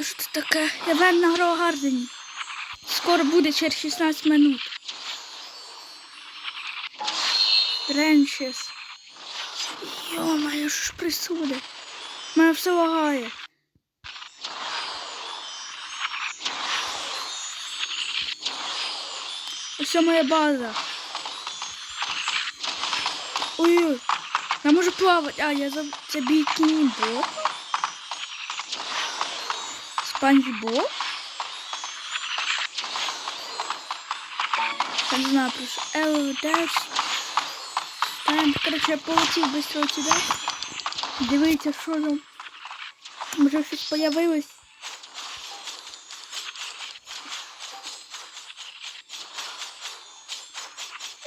Що це таке? Я вен на Гроу-Гардені. Скоро буде через 16 минут. Тренчес. Йо-моє, що ж присуди? Мене все лагає. Ось моя база. Ой-ой. Я можу плавати. А, я за це бікіні бот. Спанч Боб. Я не знаю, просто Ел, Деш. Там, короче, я полетів быстро сюди. Дивіться, що там. Може щось появилось.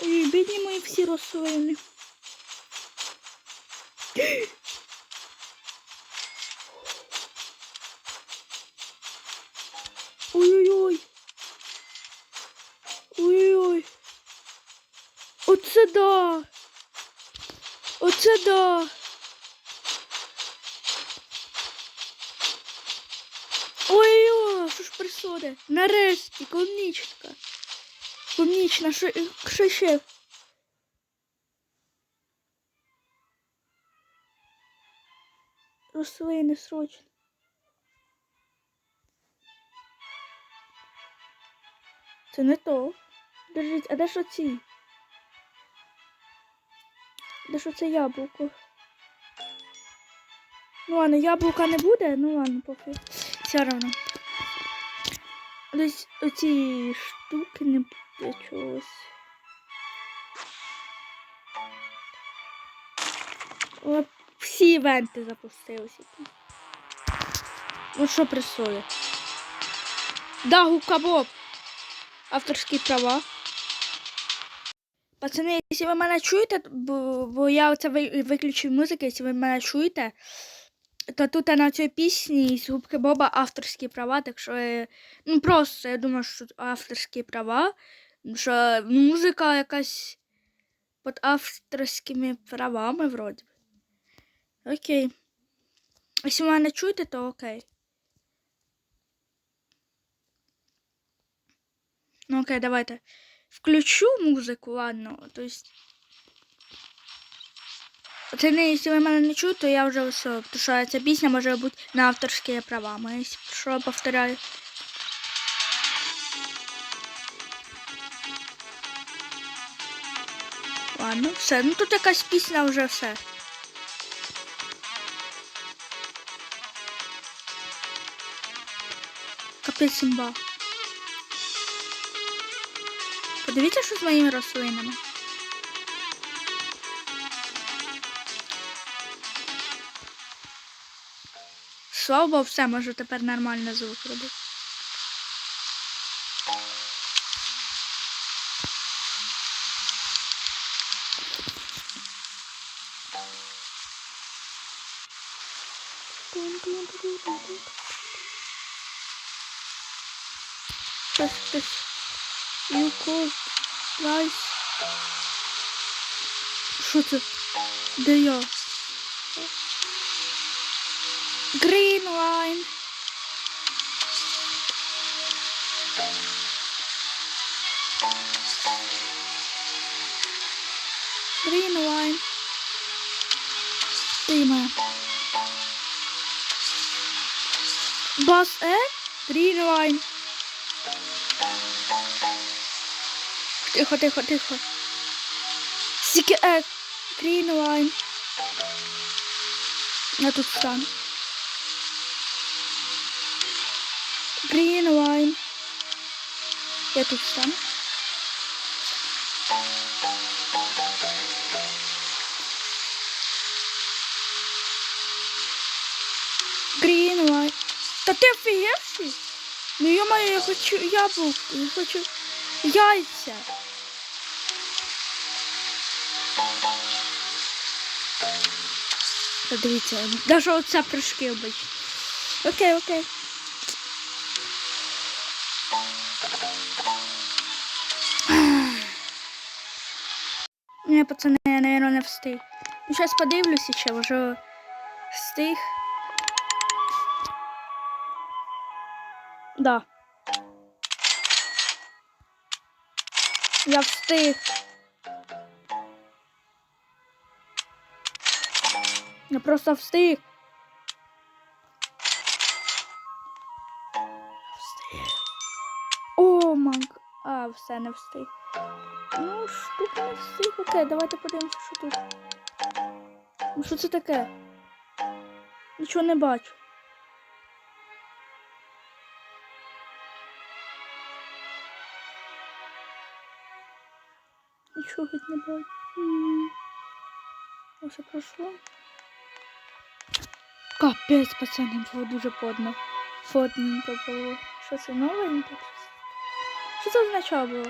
Ой, бідні мої всі рослини. Оце да. Оце да. Ой-ой, що ж присуде? Нарешті, клубничка. Клубнична, що, що ще? Рослини срочно. Це не то. Держіть, а де ж оці? Де ж оце яблуко? Ну ладно, яблука не буде, ну ладно, поки. Все равно. Десь оці штуки не буде чогось. О, всі івенти запустилися. Ну що присує? Да, губка. Авторські права. Пацани, якщо ви мене чуєте, бо, бо я оце ви- виключив музику, якщо ви мене чуєте, то тут на цій пісні з губки Боба авторські права, так що е, ну просто я думаю, що авторські права, що музика якась під авторськими правами вроді. Окей. Якщо ви мене чуєте, то окей. Ну окей, давайте. Включу музику, ладно. То есть. Це не, якщо ви мене не чуєте, то я вже все. Тому що ця пісня може бути на авторські права. Ми, що повторяю. Ладно, все. Ну тут якась пісня вже все. Капець імба. Подивіться, що з моїми рослинами. Богу, все, можу тепер нормально звук робити. Щось хтось You Що це? Де я? Green line. Green. Бас Е? Green line. Тихо, тихо, тихо. Сіки Е. Line. Я тут стану. Green line. Я тут стану. Green line. Та ти офігевший? Ну ё-моё, я хочу яблук, я хочу яйця. Дивіться, навіть оце прыжки обичні. Окей, окей. Ні, пацани, я, наверное, не встиг. Ну, зараз подивлюся ще, може встиг. Да. Я встиг. Просто встиг. Встиг. О, манк. А, все, не встиг. Ну, штука не встиг. Окей, давайте подивимося, що тут. Ну, що це таке? Нічого не бачу. Нічого не бачу. Ось пройшло. Капець, пацани, було дуже подно. Подненько було. Що це новеньке? що? Це означало було?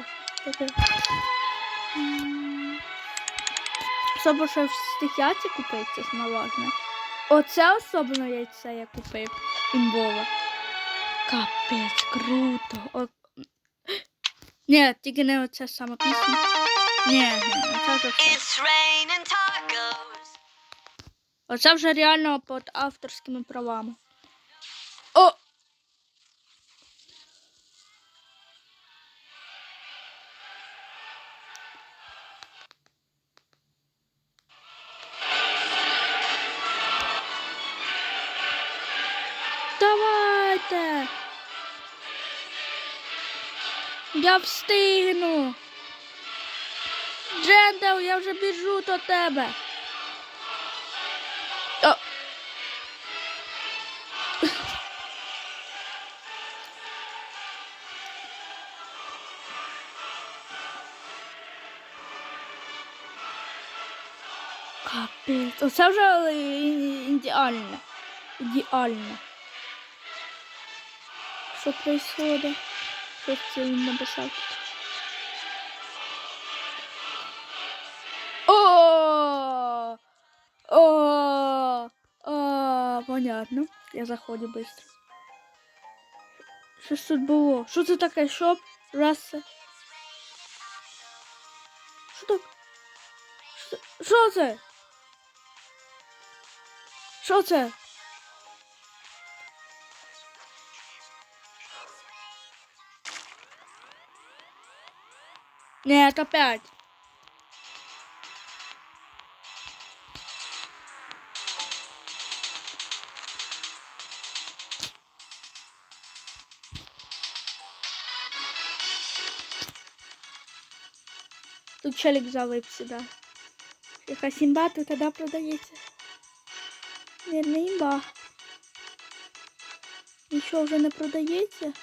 Таке. Особо що встиг яйця купити, це смалажне. Оце особливо яйце я купив. Імбове. Капець, круто. О... Ні, тільки не оця сама пісня. Ні, ні, це вже все. Оце вже реально під авторськими правами. О! Давайте! Я встигну! Джендел, я вже біжу до тебе! Капець. Оце вже ідеально. Ідеально. Що происходит? Що це він написав? О! О! О! Понятно. Я заходжу быстро. Що ж тут було? Що це таке? Шоп? Раса? Що так? Що- Що це? Що це? Нет, опять. Тут челик залип сюди. Якась імба тут тоді продається. Вірно, імба. Нічого вже не продається.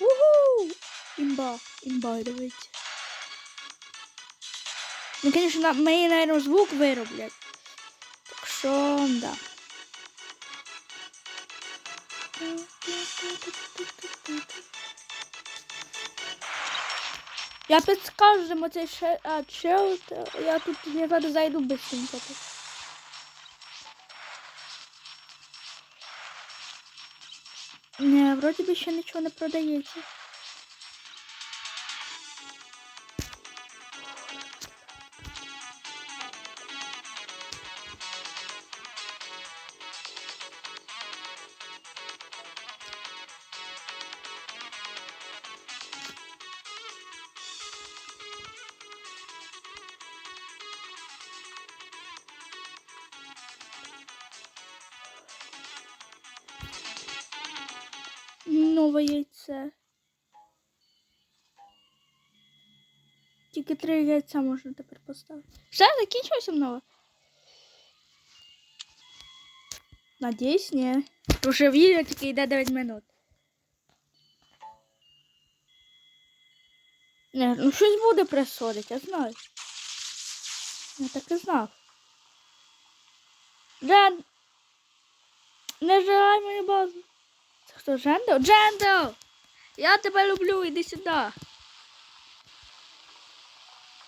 Уху! Імба, імба, дивіться. Ну, звісно, мені, наверное, звук вироблять. Так що, да. Я підскажу, цей ще, а, чел, я тут не зараз зайду быстренько. тут. Не, вроді би ще нічого не продається. Нове яйце. Тільки три яйця можна тепер поставити. Все, закінчилося нове? Надіюсь, ні. Що відео тільки йде 9 минут. Не, ну щось буде присходить, я знаю. Я так і знав. Джен... Не жирай мою базу. Хто Джендо? Джендо! Я тебе люблю, іди сюди.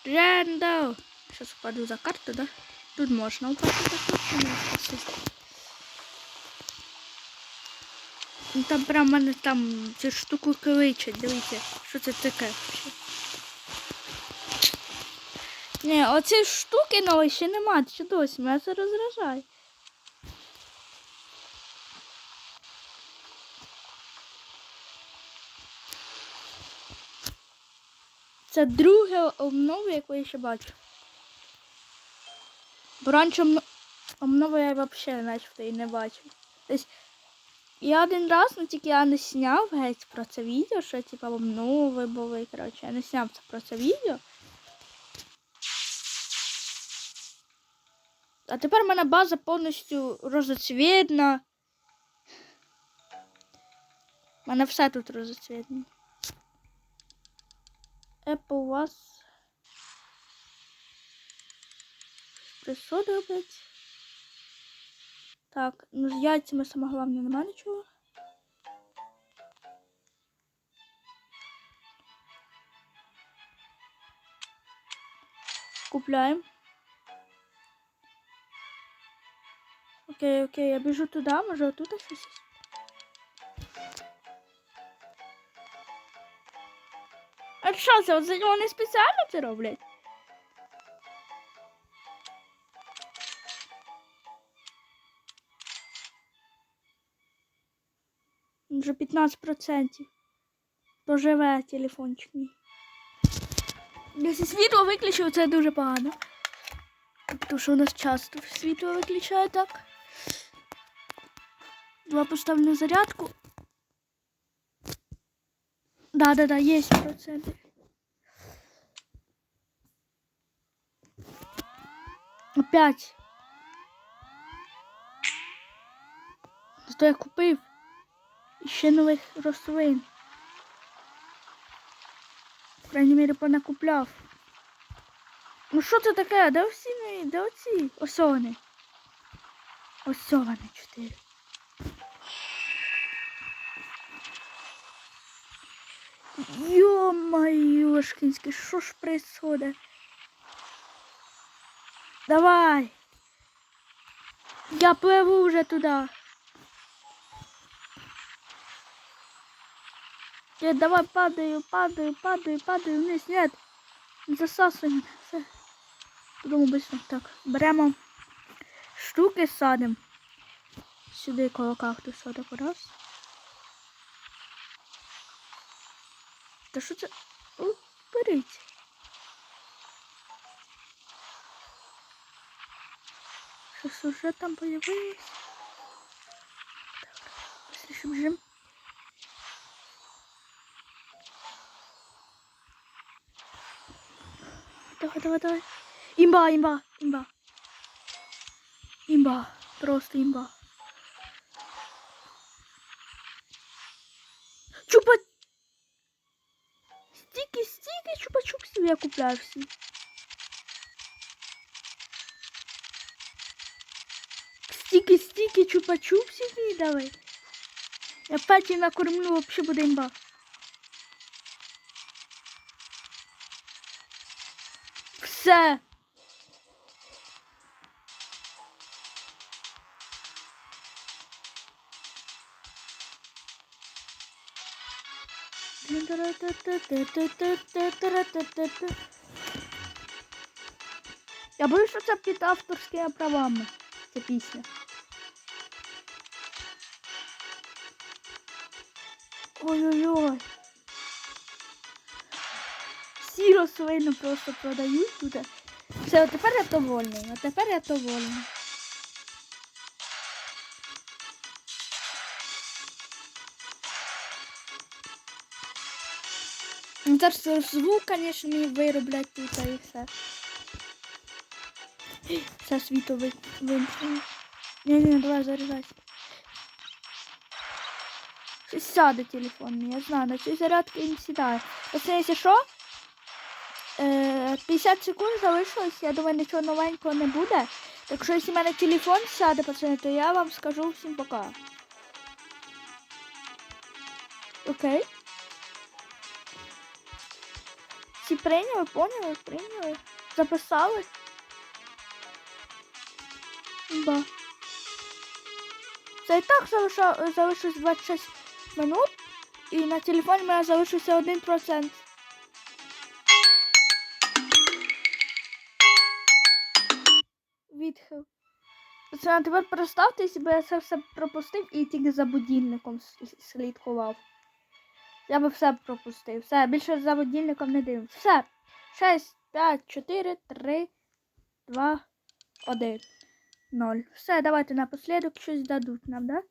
Джендо! Зараз впаду за карту, да? Тут можна упасти за карту. Ну там прям мене там цю штуку кличуть, дивіться, що це таке. Ні, оці штуки нові ще нема, чи досі, мене це розражає. Це друге обнова, яку я ще бачу. Бо раніше обно- обнови я взагалі начебто і не бачив. Тобто, я один раз, ну тільки я не зняв геть про це відео, що типа обнови були, коротше, я не зняв це про це відео. А тепер в мене база повністю розоцвітна. У мене все тут розоцвітне. Apple вас. Робить. Так, ну з яйцями саме головне нема нічого. Купляємо. Окей, окей, я біжу туди, може отут щось. Що це? От не спеціально це роблять? Вже 15%. Поживе телефончик мій. Якщо світло виключив, це дуже погано. Тому що у нас часто світло виключає так. Два поставлю на зарядку. Да, да, да, есть проценты. Опять. Зато я купив ще нових рослин. По крайній мірі понакупляв. Ну що це таке? Де всі мої? Де оці? Ось вони. Ось вони чотири. Ё-моё, що ж происходит? Давай. Я пливу вже туди. Нет, давай падаю, падаю, падаю, падаю вниз. Нет. Не засасуй. Все. Быстро. Так, беремо штуки садимо. Сюди коло кактуса так раз. Та що це? О, беріть. Щось уже там появилось. Так, быстрее бежим. Давай, давай, давай. Имба, имба, имба. Имба. Просто имба. Чупа... Стики, стики, чупа-чупсів я купляю всі. Стики, чупа-чупсів мені давай. Я Петі накормлю, вообще буде імба. Все. Я боюсь, що це під авторськими правами. Ця пісня. Ой-ой-ой. Всі рослини просто продають тут. Все, а тепер я довольний. А тепер я довольний. Ну, Зараз звук, звісно, мені вироблять тут і все. Все світло ви- вимкнуло. Ні, ні, давай заряджайся. Сяде телефон я знаю, на цій зарядці він сідає. Оце, якщо що, е, 50 секунд залишилось, я думаю, нічого новенького не буде. Так що, якщо в мене телефон сяде, пацани, то я вам скажу всім пока. Окей. Всі прийняли, поняли, прийняли, записали. Ба. Це і так залишилось 26 минут, і на телефоні в мене залишився 1%. відхил. Пацани, тепер представте, бо я це все пропустив і тільки за будильником слідкував. Я би все пропустив. Все, більше за будильником не дивимося. Все. 6, 5, 4, 3, 2, 1, 0. Все, давайте напослідок щось дадуть нам, да?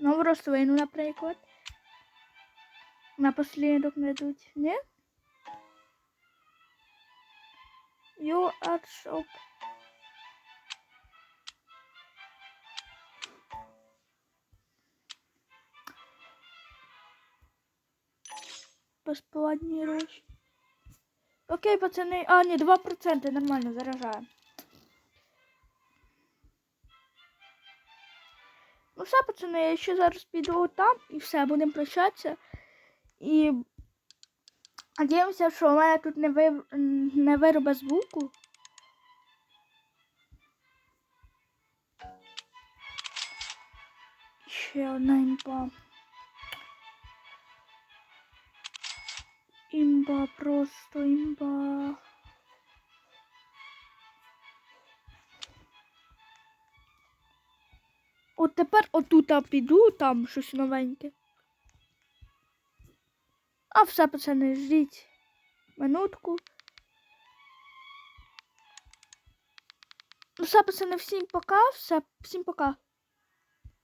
Нову рослину, наприклад. Напослідок не дадуть, ні? You are shop. Безплатні гроші. Окей, пацани. А, ні, 2% нормально заражаємо. Все, пацани, я ще зараз піду там і все, будемо прощатися. І надіємося, що у мене тут не, ви... не виробе звуку. Ще одна імба. Імба, просто імба. Тепер отута піду, там щось новеньке. А все, пацани, ждіть. Минутку. Ну все, пацани, всім пока, все, всім пока.